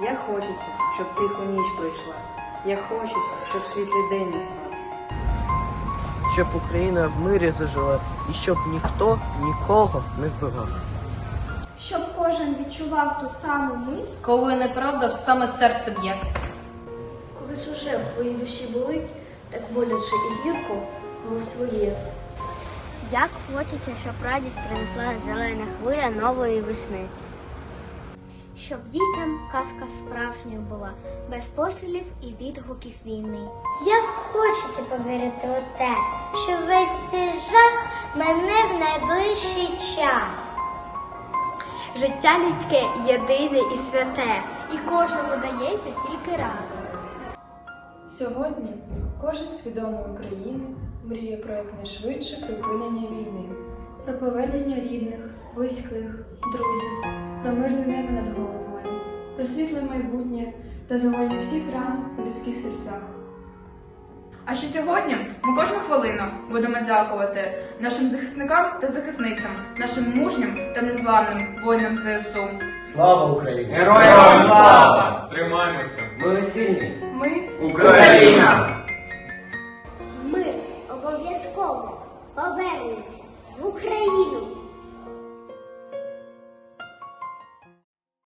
Як хочеться, щоб тихо ніч прийшла, як хочеться, щоб світлий день настав. щоб Україна в мирі зажила і щоб ніхто нікого не вбивав. щоб кожен відчував ту саму мить, Коли неправда в саме серце б'є. Коли чуже в твоїй душі болить, так боляче і гірко, мов своє. Як хочеться, щоб радість принесла зелена хвиля нової весни. Щоб дітям казка справжньою була, без пострілів і відгуків війни. Як хочеться повірити у те, що весь цей жах мене в найближчий час. життя людське єдине і святе, і кожному дається тільки раз. Сьогодні кожен свідомий українець мріє про якнайшвидше припинення війни, про повернення рідних, близьких, друзів, про мирне небо над головою, про світле майбутнє та загоні всіх ран у людських серцях. А ще сьогодні ми кожну хвилину будемо дякувати нашим захисникам та захисницям, нашим мужнім та незламним воїнам ЗСУ. Слава Україні! Героям слава! Тримаймося! Ми сильні! Ми Україна! Мир обов'язково повернеться в Україну.